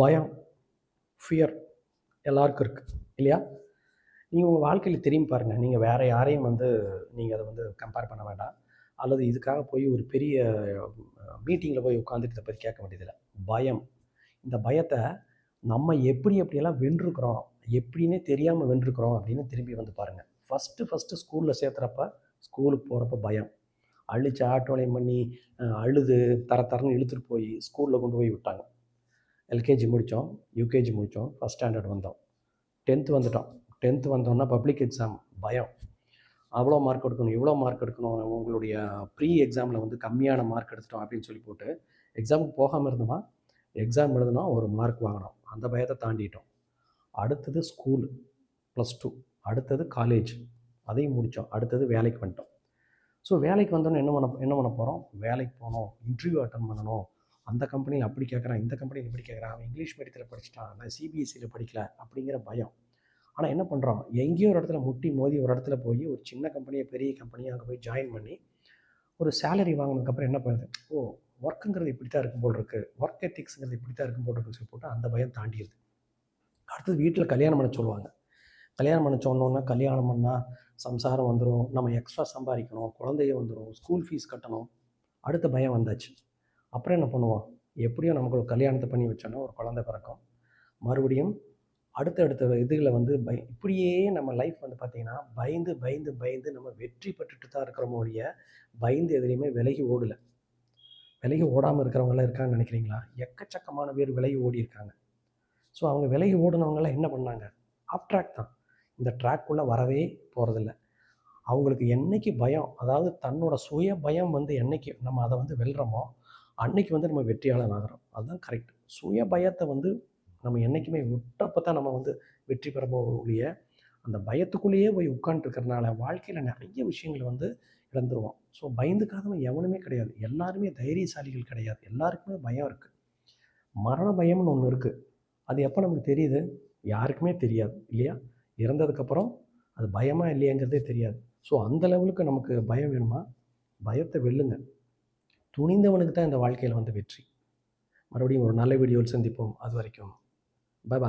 பயம் ஃபியர் எல்லாருக்கும் இருக்குது இல்லையா? நீங்கள் உங்கள் வாழ்க்கையில் திரும்பி பாருங்கள் நீங்கள் வேறு யாரையும் வந்து நீங்கள் அதை வந்து கம்பேர் பண்ண வேண்டாம். அல்லது இதுக்காக போய் ஒரு பெரிய மீட்டிங்கில் போய் உட்காந்துட்டு இதை பற்றி கேட்க வேண்டியதில்லை. பயம். இந்த பயத்தை நம்ம எப்படி எப்படியெல்லாம் வென்றுருக்குறோம் எப்படின்னே தெரியாமல் வென்றுருக்குறோம் அப்படின்னு திரும்பி வந்து பாருங்கள் ஃபஸ்ட்டு ஃபஸ்ட்டு ஸ்கூலில் சேர்த்துறப்ப ஸ்கூலுக்கு போகிறப்ப பயம். அழிச்சு ஆட்டோலையும் பண்ணி அழுது தர தரன்னு இழுத்துட்டு போய் ஸ்கூலில் கொண்டு போய் விட்டாங்க. எல்கேஜி முடித்தோம் யூகேஜி முடித்தோம் ஃபஸ்ட் ஸ்டாண்டர்ட் வந்தோம். டென்த்து வந்துட்டோம். டென்த்து வந்தோன்னா பப்ளிக் எக்ஸாம் பயம். அவ்வளோ மார்க் எடுக்கணும் இவ்வளோ மார்க் எடுக்கணும் உங்களுடைய ப்ரீ எக்ஸாமில் வந்து கம்மியான மார்க் எடுத்துட்டோம் அப்படின்னு சொல்லி போட்டு எக்ஸாமுக்கு போகாமல் இருந்தோமா? எக்ஸாம் எழுதுனோம் ஒரு மார்க் வாங்கினோம். அந்த பயத்தை தாண்டிட்டோம். அடுத்தது ஸ்கூலு ப்ளஸ் டூ அடுத்தது காலேஜ் அதையும் முடித்தோம். அடுத்தது வேலைக்கு வந்துட்டோம். ஸோ வேலைக்கு வந்தோன்னே என்ன பண்ண என்ன பண்ண போகிறோம் வேலைக்கு போகணும் இன்டர்வியூ அட்டன் பண்ணணும். அந்த கம்பெனியில் அப்படி கேட்குறான் இந்த கம்பெனியில் இப்படி கேட்குறான் அவன் இங்கிலீஷ் மீடியத்தில் படிச்சிட்டான் நான் சிபிஎஸ்சியில் படிக்கல அப்படிங்கிற பயம். ஆனால் என்ன பண்ணுறோம் எங்கேயோ ஒரு இடத்துல முட்டி மோதி ஒரு இடத்துல போய் ஒரு சின்ன கம்பெனியை பெரிய கம்பெனியாக அங்கே போய் ஜாயின் பண்ணி ஒரு சேலரி வாங்கினதுக்கப்புறம் என்ன பண்ணுது ஓ ஒர்க்குங்கிறது இப்படி தான் இருக்கும் போல் இருக்குது ஒர்க் எத்திக்ஸுங்கிறது இப்படி தான் இருக்கும் போல் இருக்குன்னு சொல்லி போட்டு அந்த பயம் தாண்டிடுது அடுத்தது வீட்டில் கல்யாணம் பண்ண சொல்லுவாங்க. கல்யாணம் பண்ண சொன்னோன்னா கல்யாணம் பண்ணால் சம்சாரம் வந்துடும் நம்ம எக்ஸ்ட்ரா சம்பாதிக்கணும் குழந்தைய வந்துடும் ஸ்கூல் ஃபீஸ் கட்டணும். அடுத்த பயம் வந்தாச்சு. அப்புறம் என்ன பண்ணுவோம் எப்படியும் நமக்கு ஒரு கல்யாணத்தை பண்ணி வச்சோன்னா ஒரு குழந்தை பிறக்கும். மறுபடியும் அடுத்தடுத்த இதுகளை வந்து பய இப்படியே நம்ம லைஃப் வந்து பார்த்திங்கன்னா பயந்து பயந்து பயந்து நம்ம வெற்றி பெற்றுட்டு தான் இருக்கிறோமோ ஒழிய பயந்து எதுலேயுமே விலகி ஓடலை. விலகி ஓடாமல் இருக்கிறவங்களாம் இருக்காங்கன்னு நினைக்கிறீங்களா? எக்கச்சக்கமான பேர் விலகி ஓடி இருக்காங்க. ஸோ அவங்க விலகி ஓடினவங்களாம் என்ன பண்ணாங்க? ஆஃப் ட்ராக் தான். இந்த ட்ராக்குள்ளே வரவே போகிறதில்ல அவங்களுக்கு என்னைக்கு பயம் அதாவது தன்னோட சுய பயம் வந்து என்னைக்கு நம்ம அதை வந்து வெல்றோமோ அன்னைக்கு வந்து நம்ம வெற்றியாளர் ஆகிறோம். அதுதான் கரெக்ட் சுய பயத்தை வந்து நம்ம என்றைக்குமே விட்டப்போ தான் நம்ம வந்து வெற்றி பெற ஒழிய அந்த பயத்துக்குள்ளேயே போய் உட்காந்துருக்கறனால வாழ்க்கையில் நிறைய விஷயங்களை வந்து இழந்துருவோம். ஸோ பயந்துக்காதவன் எவனுமே கிடையாது. எல்லாருமே தைரியசாலிகள் கிடையாது. எல்லாருக்குமே பயம் இருக்குது மரண பயம்னு ஒன்று இருக்குது அது எப்போ நமக்கு தெரியுது? யாருக்குமே தெரியாது இல்லையா? இறந்ததுக்கப்புறம் அது பயமா இல்லையாங்கிறதே தெரியாது. ஸோ அந்த லெவலுக்கு நமக்கு பயம் வேணுமா? பயத்தை வெல்லுங்க. துணிந்தவனுக்கு தான் இந்த வாழ்க்கையில் வந்து வெற்றி. மறுபடியும் ஒரு நல்ல வீடியோவில் சந்திப்போம். அது வரைக்கும் பாய்